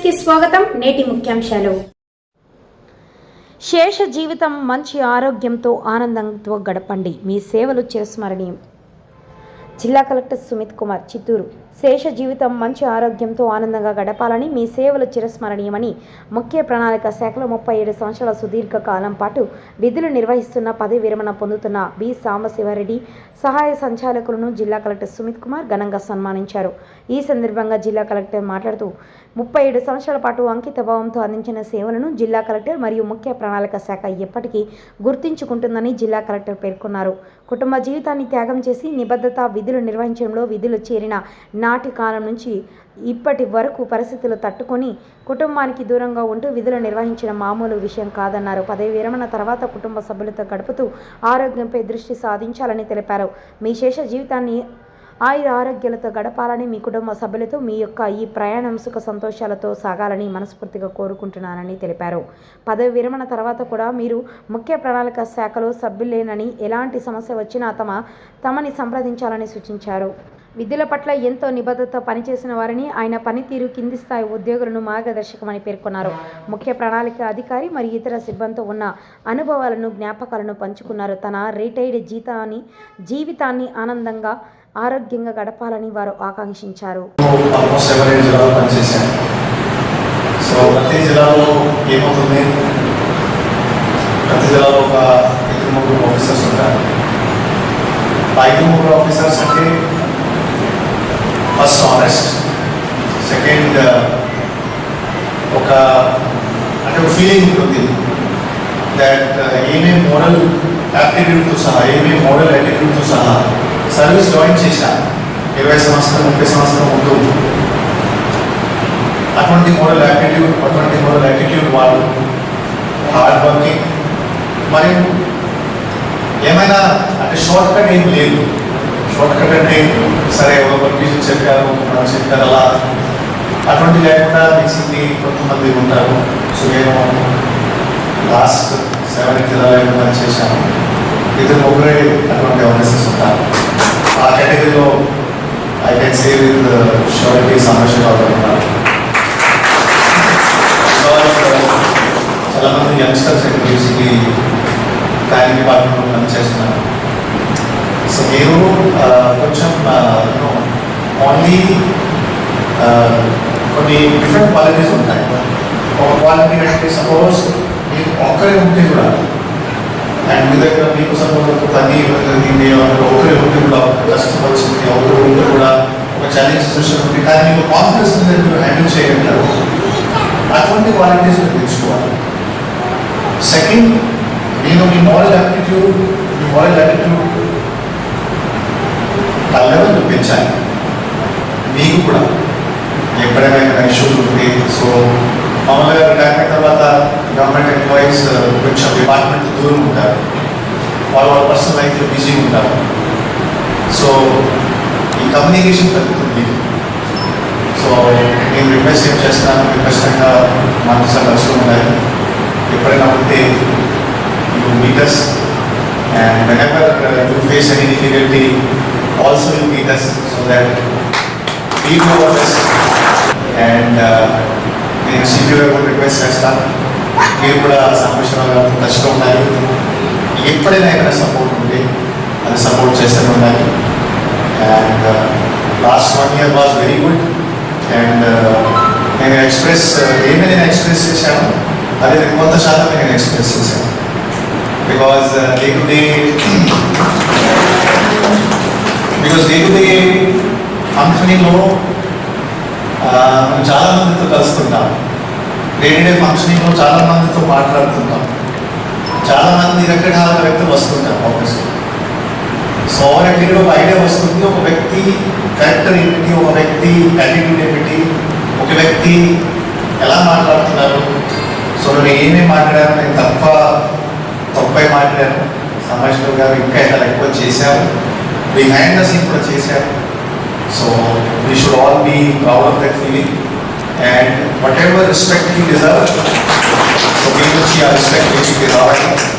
కి స్వాగతం నేటి ముఖ్యాంశాలు. శేష జీవితం మంచి ఆరోగ్యంతో ఆనందంతో గడపండి. మీ సేవలు చిరస్మరణీయం జిల్లా కలెక్టర్ సుమిత్ కుమార్ చిత్తూరు. శేష జీవితం మంచి ఆరోగ్యంతో ఆనందంగా గడపాలని మీ సేవలు చిరస్మరణీయమని ముఖ్య ప్రణాళిక శాఖలో ముప్పై ఏడు సంవత్సరాల సుదీర్ఘ కాలం పాటు విధులు నిర్వహిస్తున్న పదవి విరమణ పొందుతున్న బి. సాంబశివారెడ్డి సహాయ సంచాలకులను జిల్లా కలెక్టర్ సుమిత్ కుమార్ ఘనంగా సన్మానించారు. ఈ సందర్భంగా జిల్లా కలెక్టర్ మాట్లాడుతూ ముప్పై ఏడు సంవత్సరాల పాటు అంకిత భావంతో అందించిన సేవలను జిల్లా కలెక్టర్ మరియు ముఖ్య ప్రణాళిక శాఖ ఎప్పటికీ గుర్తించుకుంటుందని జిల్లా కలెక్టర్ పేర్కొన్నారు. కుటుంబ జీవితాన్ని త్యాగం చేసి నిబద్ధత విధులు నిర్వహించడంలో విధులు చేరిన నాటి కాలం నుంచి ఇప్పటి వరకు పరిస్థితులు తట్టుకొని కుటుంబానికి దూరంగా ఉంటూ విధులు నిర్వహించడం మామూలు విషయం కాదన్నారు. పదవి విరమణ తర్వాత కుటుంబ సభ్యులతో గడుపుతూ ఆరోగ్యంపై దృష్టి సాధించాలని తెలిపారు. మీ శేష జీవితాన్ని ఆయుర ఆరోగ్యాలతో గడపాలని మీ కుటుంబ సభ్యులతో మీ యొక్క ఈ ప్రయాణం సుఖ సంతోషాలతో సాగాలని మనస్ఫూర్తిగా కోరుకుంటున్నానని తెలిపారు. పదవి విరమణ తర్వాత కూడా మీరు ముఖ్య ప్రణాళిక శాఖలో సభ్యులేనని ఎలాంటి సమస్య వచ్చినా తమ తమని సంప్రదించాలని సూచించారు. విద్యుల పట్ల ఎంతో నిబద్ధత పనిచేసిన వారిని ఆయన పనితీరు కింది స్థాయి ఉద్యోగులను మార్గదర్శకమని పేర్కొన్నారు. ముఖ్య ప్రణాళిక అధికారి మరియు ఇతర సిబ్బందితో ఉన్న అనుభవాలను జ్ఞాపకాలను పంచుకున్నారు. తన రిటైర్డ్ జీతాన్ని జీవితాన్ని ఆనందంగా ఆరోగ్యంగా గడపాలని వారు ఆకాంక్షించారు. ఆల్మోస్ట్ సెవెన్ ఎయిట్ జిల్లాలో సో ప్రతి జిల్లాలో ఏమవుతుంది? ప్రతి జిల్లాలో ఒక ఇద్దరు ముగ్గురు ఆఫీసర్స్ ఉంటారు. ఆ ఇద్దరు ముగ్గురు ఆఫీసర్స్ అంటే ఫస్ట్ ఆనెస్ట్ సెకండ్ ఒక అంటే ఒక ఫీలింగ్ ఉంటుంది దట్ ఏమేమి మోడల్ యాప్టిట్యూడ్తో సహా ఏమేమి మోడల్ యాటిట్యూడ్తో సహా సర్వీస్ జాయిన్ చేశాను ఇరవై సంవత్సరం ముప్పై సంవత్సరం ముందు అటువంటి మోడల్ యాటిట్యూడ్ అటువంటి మోడల్ యాటిట్యూడ్ వాళ్ళు హార్డ్ వర్కింగ్ మరియు ఏమైనా అంటే షార్ట్ కట్ ఏం లేదు. షార్ట్ కట్ అంటే సరే ఒక పర్మిషన్ చెప్పారు మనం చెప్పారు అలా. అటువంటి లేకుండా మిక్సింది కొంతమంది ఉంటారు. సో నేను లాస్ట్ సెవెన్ జిల్లాలో లేకుండా చేశాను. ఇద్దరు ముగ్గురే అటువంటి అవేర్నెసెస్ ఉంటారు. ఆ కేటగిరీలో I can say with surety సమస్యలు ఉన్నారు చాలా మంది యంగ్స్టర్స్ బేసిక్లీ ప్లానింగ్ డిపార్ట్మెంట్లో పనిచేస్తున్నారు సో మీరు uh, కొంచెం uh, ఓన్లీ uh, కొన్ని డిఫరెంట్ క్వాలిటీస్ ఉంటాయి. ఒక క్వాలిటీ అంటే సపోజ్ మీరు ఒక్కరే ఉంటే కూడా అండ్ మీ దగ్గర మీకు సపోజ్ ఒక పని జరిగింది ఒకరి ఉంటే కూడా కష్టం వచ్చింది ఒకరు ఉంటే కూడా ఒక ఛాలెంజ్ సిచ్యువేషన్ కానీ మీకు కాన్ఫిడెన్స్ మీద మీరు హ్యాండిల్ చేయగలరు అటువంటి క్వాలిటీస్ మీరు తెచ్చుకోవాలి సెకండ్ నేను మీ మోరల్ యాటిట్యూడ్ మీ మోరల్ యాటిట్యూడ్ ఆ లెవెల్ పెంచాలి మీకు కూడా ఎప్పుడైనా ఇష్యూస్ ఉంటుంది సో మామూలుగా రిటైర్మెంట్ తర్వాత గవర్నమెంట్ ఎంప్లాయీస్ కొంచెం డిపార్ట్మెంట్ దూరం ఉంటారు వాళ్ళ వాళ్ళ పర్సనల్ లైఫ్లో బిజీ ఉంటారు సో ఈ కమ్యూనికేషన్ తగ్గుతుంది సో నేను రిక్వెస్ట్ ఏం చేస్తున్నాను మీరు ఖచ్చితంగా మాకు సార్ కలిసి ఉండాలి ఎప్పుడైనా ఉంటే you meet us and whenever you face any difficulty also you meet us so that we know what and నేను సిపిఓ కూడా రిక్వెస్ట్ చేస్తాను మీరు కూడా సంభాషణ గారితో టచ్లో ఉండాలి. ఎప్పుడైనా ఏమైనా సపోర్ట్ ఉంటే అది సపోర్ట్ చేస్తూనే ఉన్నాయి and last one year was very good and నేను ఎక్స్ప్రెస్ uh, ఏమి నేను ఎక్స్ప్రెస్ చేశాను? అదే నేను కొంత శాతం నేను ఎక్స్ప్రెస్ చేశాను. Because day to day because day to day కంపెనీలో మనం చాలా మందితో కలుస్తుంటాం. డే డే ఫంక్షనింగ్లో చాలా మందితో మాట్లాడుతుంటాం చాలా మంది రకరకాల వ్యక్తులు వస్తుంటారు ఆఫీస్లో సో ఓవర్ పీరియడ్ ఒక ఐడియా వస్తుంది ఒక వ్యక్తి క్యారెక్టర్ ఏమిటి ఒక వ్యక్తి యాటిట్యూడ్ ఏమిటి ఒక వ్యక్తి ఎలా మాట్లాడుతున్నారు? సో నేను ఏమేమి మాట్లాడాను? నేను తప్ప తప్పై మాట్లాడాను. సమాజంలో గారు ఇంకా ఇలా ఎక్కువ చేశారు? బిహైండ్ ద సీన్ కూడా చేశారు. So we should all be proud of that feeling and whatever respect you deserve, so we will see our respect which you deserve.